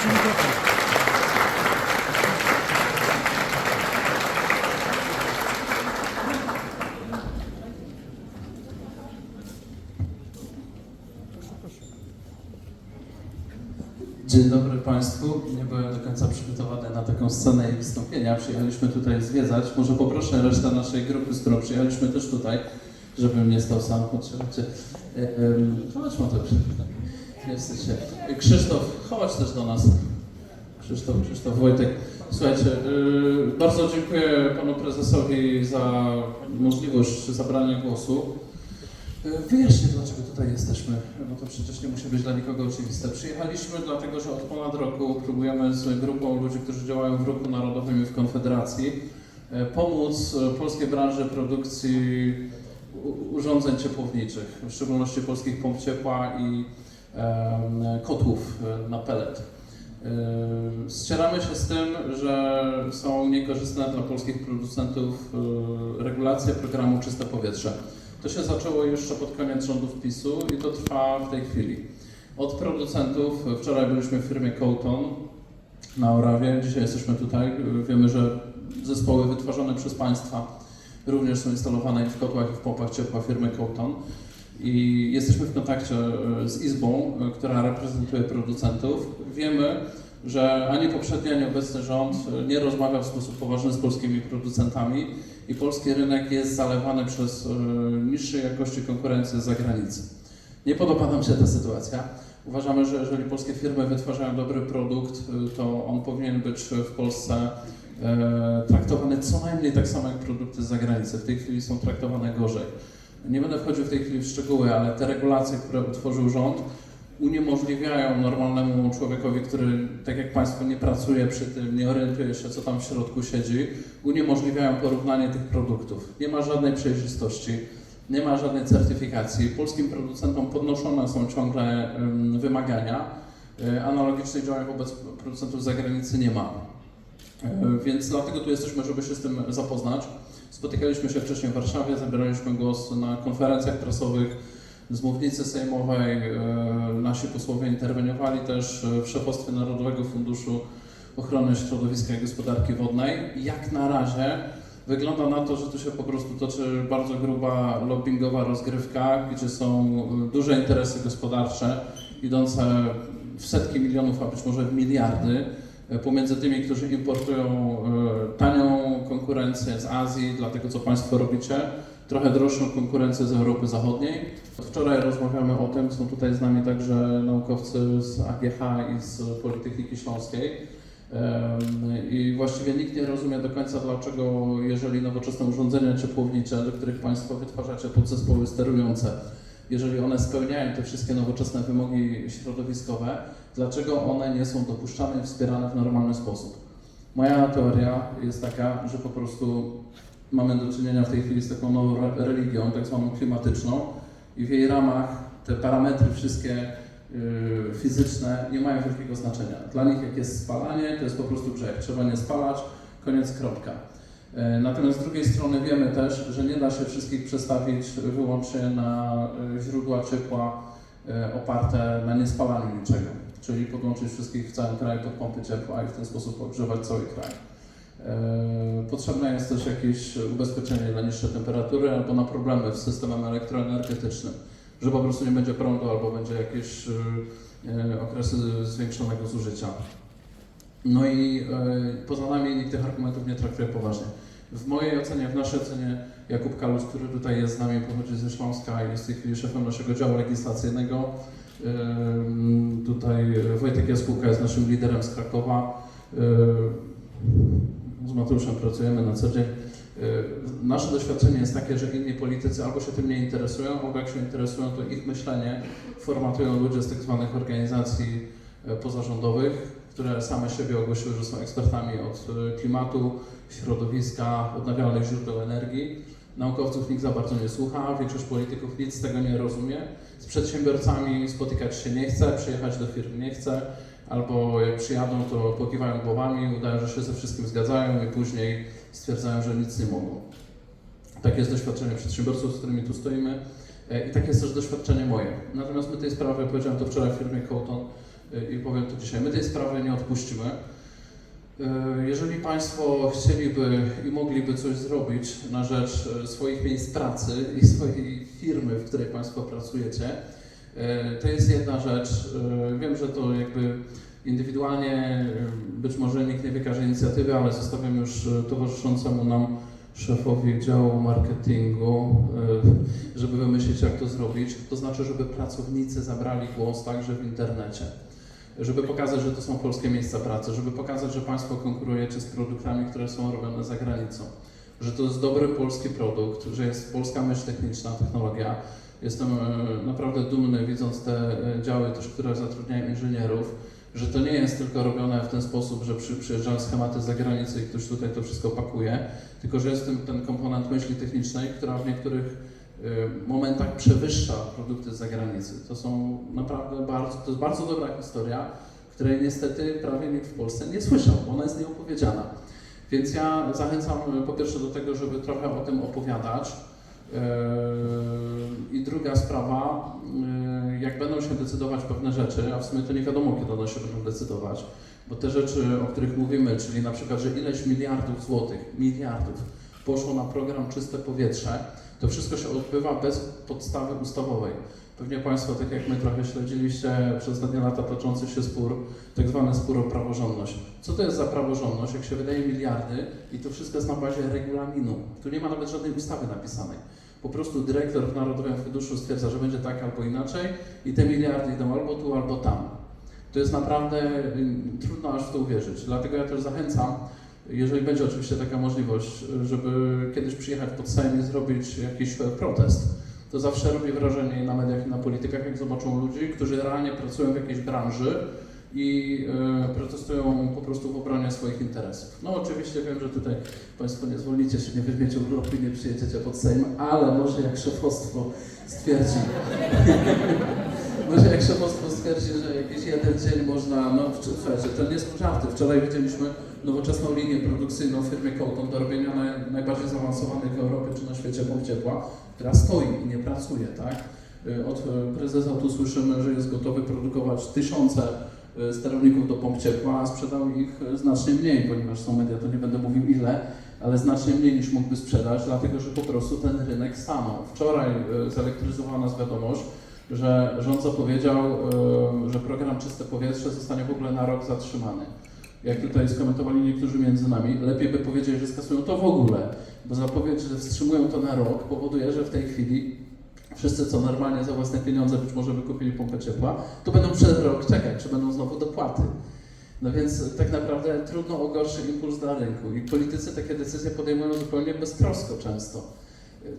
Dzień dobry Państwu. Nie byłem do końca przygotowany na taką scenę i wystąpienia. Przyjechaliśmy tutaj zwiedzać. Może poproszę resztę naszej grupy, z którą przyjechaliśmy też tutaj, żebym nie stał sam. Em, Chodź Mateusz. Nie wstydź się. E, Krzysztof, chodź też do nas. Krzysztof, Krzysztof Wojtek. Słuchajcie, y, bardzo dziękuję Panu Prezesowi za możliwość zabrania głosu. Y, Wyjaśnię, dlaczego tutaj jesteśmy, bo to przecież nie musi być dla nikogo oczywiste. Przyjechaliśmy dlatego, że od ponad roku próbujemy z grupą ludzi, którzy działają w Ruchu Narodowym i w Konfederacji, y, pomóc polskiej branży produkcji urządzeń ciepłowniczych, w szczególności polskich pomp ciepła i kotłów y, na pellet. Yy, Ścieramy się z tym, że są niekorzystne dla polskich producentów yy, regulacje programu Czyste Powietrze. To się zaczęło jeszcze pod koniec rządów PiSu i to trwa w tej chwili. Od producentów, wczoraj byliśmy w firmie Cołton na Orawie, dzisiaj jesteśmy tutaj. Wiemy, że zespoły wytwarzane przez państwa również są instalowane w kotłach i w pompach ciepła firmy Cołton. I jesteśmy w kontakcie e, z Izbą, e, która reprezentuje producentów. Wiemy, że ani poprzedni, ani obecny rząd e, nie rozmawia w sposób poważny z polskimi producentami i polski rynek jest zalewany przez niższej jakości konkurencję z zagranicy. Nie podoba nam się ta sytuacja. Uważamy, że jeżeli polskie firmy wytwarzają dobry produkt, to on powinien być w Polsce traktowany co najmniej tak samo jak produkty z zagranicy. W tej chwili są traktowane gorzej. Nie będę wchodził w tej chwili w szczegóły, ale te regulacje, które utworzył rząd, uniemożliwiają normalnemu człowiekowi, który, tak jak Państwo, nie pracuje przy tym, nie orientuje się, co tam w środku siedzi, uniemożliwiają porównanie tych produktów. Nie ma żadnej przejrzystości, nie ma żadnej certyfikacji. Polskim producentom podnoszone są ciągle ym, wymagania. Y, Analogicznych działań wobec producentów z zagranicy nie ma. Y, Więc dlatego tu jesteśmy, żeby się z tym zapoznać. Spotykaliśmy się wcześniej w Warszawie, zabieraliśmy głos na konferencjach prasowych z mównicy sejmowej. e, Nasi posłowie interweniowali też w szefostwie Narodowego Funduszu Ochrony Środowiska i Gospodarki Wodnej. Jak na razie wygląda na to, że tu się po prostu toczy bardzo gruba lobbyingowa rozgrywka, gdzie są duże interesy gospodarcze idące w setki milionów, a być może w miliardy pomiędzy tymi, którzy importują e, tanią konkurencję z Azji, dla tego co Państwo robicie, trochę droższą konkurencję z Europy Zachodniej. Od wczoraj rozmawiamy o tym, są tutaj z nami także naukowcy z AGH i z Politechniki Śląskiej. Em, I właściwie nikt nie rozumie do końca, dlaczego, jeżeli nowoczesne urządzenia ciepłownicze, do których Państwo wytwarzacie podzespoły sterujące, jeżeli one spełniają te wszystkie nowoczesne wymogi środowiskowe, dlaczego one nie są dopuszczane i wspierane w normalny sposób. Moja teoria jest taka, że po prostu mamy do czynienia w tej chwili z taką nową re- religią, tak zwaną klimatyczną i w jej ramach te parametry wszystkie yy, fizyczne nie mają wielkiego znaczenia. Dla nich jak jest spalanie, to jest po prostu grzech. Trzeba nie spalać, koniec, kropka. E, Natomiast z drugiej strony wiemy też, że nie da się wszystkich przestawić wyłącznie na e, źródła ciepła e, oparte na niespalaniu niczego, czyli podłączyć wszystkich w całym kraju pod pompy ciepła i w ten sposób ogrzewać cały kraj. E, Potrzebne jest też jakieś ubezpieczenie na niższe temperatury albo na problemy z systemem elektroenergetycznym, że po prostu nie będzie prądu albo będzie jakieś e, e, okresy zwiększonego zużycia. No i poza nami nikt tych argumentów nie traktuje poważnie. W mojej ocenie, w naszej ocenie Jakub Kalus, który tutaj jest z nami, pochodzi ze Śląska i jest w tej chwili szefem naszego działu legislacyjnego. Tutaj Wojtek Jaskółka jest naszym liderem z Krakowa. Z Mateuszem pracujemy na co dzień. Nasze doświadczenie jest takie, że inni politycy albo się tym nie interesują, albo jak się interesują, to ich myślenie formatują ludzie z tak zwanych organizacji e, pozarządowych, które same siebie ogłosiły, że są ekspertami od e, klimatu, środowiska, odnawialnych źródeł energii. Naukowców nikt za bardzo nie słucha, większość polityków nic z tego nie rozumie. Z przedsiębiorcami spotykać się nie chce, przyjechać do firm nie chce, albo jak przyjadą, to pokiwają głowami, udają, że się ze wszystkim zgadzają i później stwierdzają, że nic nie mogą. Takie jest doświadczenie przedsiębiorców, z którymi tu stoimy e, i takie jest też doświadczenie moje. Natomiast my tej sprawy, powiedziałem to wczoraj w firmie Cołton, y, i powiem to dzisiaj. My tej sprawy nie odpuścimy. Y, Jeżeli Państwo chcieliby i mogliby coś zrobić na rzecz y, swoich miejsc pracy i swojej firmy, w której Państwo pracujecie, y, to jest jedna rzecz. Wiem, że to jakby indywidualnie być może nikt nie wykaże inicjatywy, ale zostawiam już towarzyszącemu nam szefowi działu marketingu, żeby wymyślić, jak to zrobić. To znaczy, żeby pracownicy zabrali głos także w internecie. Żeby pokazać, że to są polskie miejsca pracy, żeby pokazać, że Państwo konkurujecie z produktami, które są robione za granicą, że to jest dobry polski produkt, że jest polska myśl techniczna, technologia. Jestem e, naprawdę dumny, widząc te e, działy też, które zatrudniają inżynierów, że to nie jest tylko robione w ten sposób, że przy, przyjeżdżają schematy z zagranicy i ktoś tutaj to wszystko pakuje, tylko że jest tym ten komponent myśli technicznej, która w niektórych momentach przewyższa produkty z zagranicy. To są naprawdę bardzo, to jest bardzo dobra historia, której niestety prawie nikt w Polsce nie słyszał, bo ona jest nieopowiedziana. Więc ja zachęcam y, po pierwsze do tego, żeby trochę o tym opowiadać. Yy, I druga sprawa, jak będą się decydować pewne rzeczy, a w sumie to nie wiadomo, kiedy one się będą decydować, bo te rzeczy, o których mówimy, czyli na przykład, że ileś miliardów złotych, miliardów poszło na program Czyste Powietrze, to wszystko się odbywa bez podstawy ustawowej. Pewnie Państwo, tak jak my trochę śledziliście przez ostatnie lata toczący się spór, tak zwany spór o praworządność. Co to jest za praworządność, jak się wydaje miliardy i to wszystko jest na bazie regulaminu. Tu nie ma nawet żadnej ustawy napisanej. Po prostu dyrektor w Narodowym Funduszu stwierdza, że będzie tak albo inaczej i te miliardy idą albo tu, albo tam. To jest naprawdę y, trudno aż w to uwierzyć. Dlatego ja też zachęcam, jeżeli będzie oczywiście taka możliwość, żeby kiedyś przyjechać pod Sejm i zrobić jakiś e, protest. To zawsze robi wrażenie na mediach, i na politykach, jak zobaczą ludzi, którzy realnie pracują w jakiejś branży i e, protestują po prostu w obronie swoich interesów. No oczywiście wiem, że tutaj Państwo nie zwolnicie się, nie weźmiecie urlopu i nie przyjedziecie pod Sejm, ale może jak szefostwo stwierdzi, może jak szefostwo stwierdzi, że jakiś jeden dzień można, no słuchajcie, to nie są żarty. Wczoraj widzieliśmy nowoczesną linię produkcyjną firmy Coton do robienia naj, najbardziej zaawansowanych w Europie czy na świecie pomp ciepła, która stoi i nie pracuje, tak? Y, Od y, prezesa tu słyszymy, że jest gotowy produkować tysiące y, sterowników do pomp ciepła, a sprzedał ich znacznie mniej, ponieważ są media, to nie będę mówił ile, ale znacznie mniej niż mógłby sprzedać, dlatego że po prostu ten rynek stanął. Wczoraj zelektryzowała nas wiadomość, że rząd zapowiedział, że program Czyste Powietrze zostanie w ogóle na rok zatrzymany. Jak tutaj skomentowali niektórzy między nami, lepiej by powiedzieć, że skasują to w ogóle, bo zapowiedź, że wstrzymują to na rok, powoduje, że w tej chwili wszyscy, co normalnie za własne pieniądze być może wykupili pompę ciepła, to będą przez rok czekać, czy będą znowu dopłaty. No więc tak naprawdę trudno o gorszy impuls dla rynku i politycy takie decyzje podejmują zupełnie beztrosko często.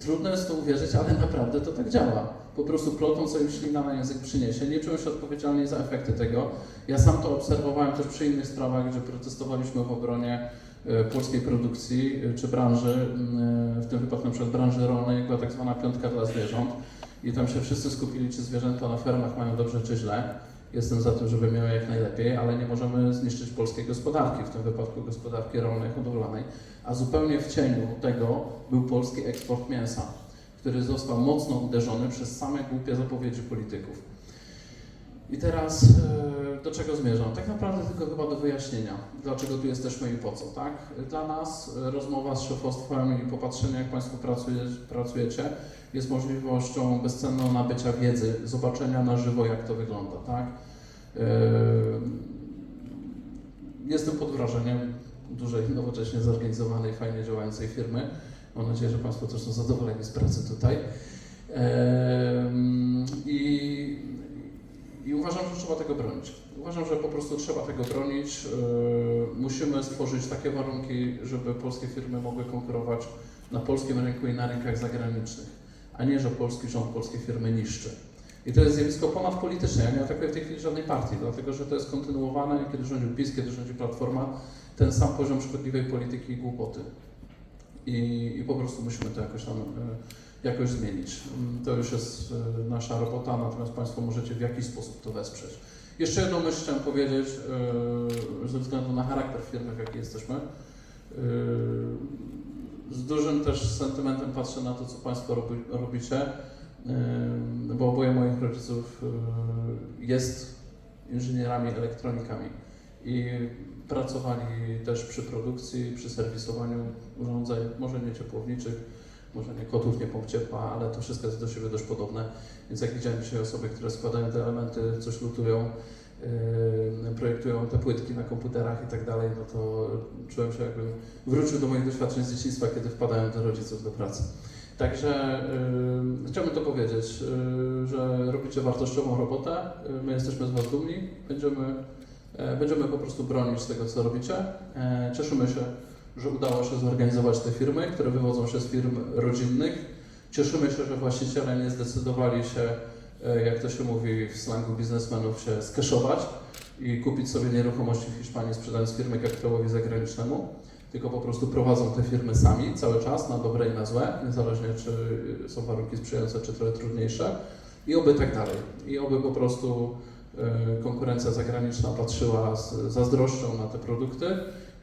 Trudno jest to uwierzyć, ale naprawdę to tak działa. Po prostu plotą, co im ślina na język przyniesie, nie czują się odpowiedzialni za efekty tego. Ja sam to obserwowałem też przy innych sprawach, gdzie protestowaliśmy w obronie e, polskiej produkcji e, czy branży, m, w tym wypadku na przykład branży rolnej, była tak zwana piątka dla zwierząt i tam się wszyscy skupili, czy zwierzęta na fermach mają dobrze czy źle. Jestem za tym, żeby miały jak najlepiej, ale nie możemy zniszczyć polskiej gospodarki, w tym wypadku gospodarki rolnej, hodowlanej. A zupełnie w cieniu tego był polski eksport mięsa, który został mocno uderzony przez same głupie zapowiedzi polityków. I teraz e, do czego zmierzam? Tak naprawdę tylko chyba do wyjaśnienia, dlaczego tu jesteśmy i po co, tak? Dla nas e, rozmowa z szefostwem i popatrzenie, jak Państwo pracuje, pracujecie, jest możliwością bezcenną nabycia wiedzy, zobaczenia na żywo, jak to wygląda, tak? E, Jestem pod wrażeniem dużej, nowocześnie zorganizowanej, fajnie działającej firmy. Mam nadzieję, że Państwo też są zadowoleni z pracy tutaj. Em, I, I uważam, że trzeba tego bronić. Uważam, że po prostu trzeba tego bronić. E, Musimy stworzyć takie warunki, żeby polskie firmy mogły konkurować na polskim rynku i na rynkach zagranicznych, a nie, że polski rząd polskie firmy niszczy. I to jest zjawisko ponadpolityczne. Ja nie atakuję w tej chwili żadnej partii, dlatego że to jest kontynuowane, kiedy rządził PiS, kiedy rządzi Platforma, ten sam poziom szkodliwej polityki i głupoty. I, i po prostu musimy to jakoś tam e, jakoś zmienić. Mm, To już jest e, nasza robota, natomiast Państwo możecie w jakiś sposób to wesprzeć. Jeszcze jedną myśl chciałem powiedzieć, e, ze względu na charakter firmy, w jakiej jesteśmy. Z dużym też sentymentem patrzę na to, co Państwo robi, robicie, bo oboje moich rodziców e, jest inżynierami, elektronikami i pracowali też przy produkcji, przy serwisowaniu urządzeń, może nie ciepłowniczych, może nie kotów, nie pomp ciepła, ale to wszystko jest do siebie dość podobne. Więc jak widziałem dzisiaj osoby, które składają te elementy, coś lutują, projektują te płytki na komputerach i tak dalej, no to czułem się jakbym wrócił do moich doświadczeń z dzieciństwa, kiedy wpadałem do rodziców do pracy. Także yy, chciałbym to powiedzieć, yy, że robicie wartościową robotę, yy, my jesteśmy z Was dumni, będziemy, e, będziemy po prostu bronić tego, co robicie. E, cieszymy się, że udało się zorganizować te firmy, które wywodzą się z firm rodzinnych. Cieszymy się, że właściciele nie zdecydowali się, e, jak to się mówi w slangu biznesmenów, się skeszować i kupić sobie nieruchomości w Hiszpanii, sprzedając firmy kapitałowi zagranicznemu, tylko po prostu prowadzą te firmy sami cały czas, na dobre i na złe, niezależnie czy są warunki sprzyjające, czy trochę trudniejsze. I oby tak dalej. I oby po prostu e, konkurencja zagraniczna patrzyła z zazdrością na te produkty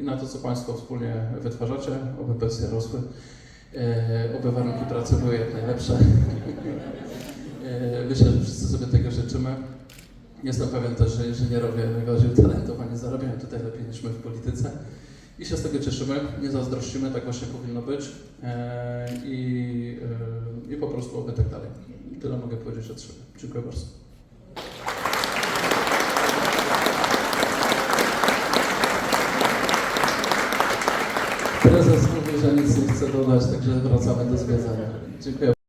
i na to, co Państwo wspólnie wytwarzacie, oby pensje rosły, e, oby warunki pracy były jak najlepsze. E, Myślę, że wszyscy sobie tego życzymy. Jestem pewien też, że inżynierowie najbardziej utalentowani zarabiają tutaj lepiej niż my w polityce. I się z tego cieszymy, nie zazdrościmy, tak właśnie powinno być. E, I, e, I po prostu oby tak dalej. Tyle mogę powiedzieć od siebie. Dziękuję bardzo. Prezes mówi, że nic nie chce dodać, także wracamy do zwiedzania. Dziękuję.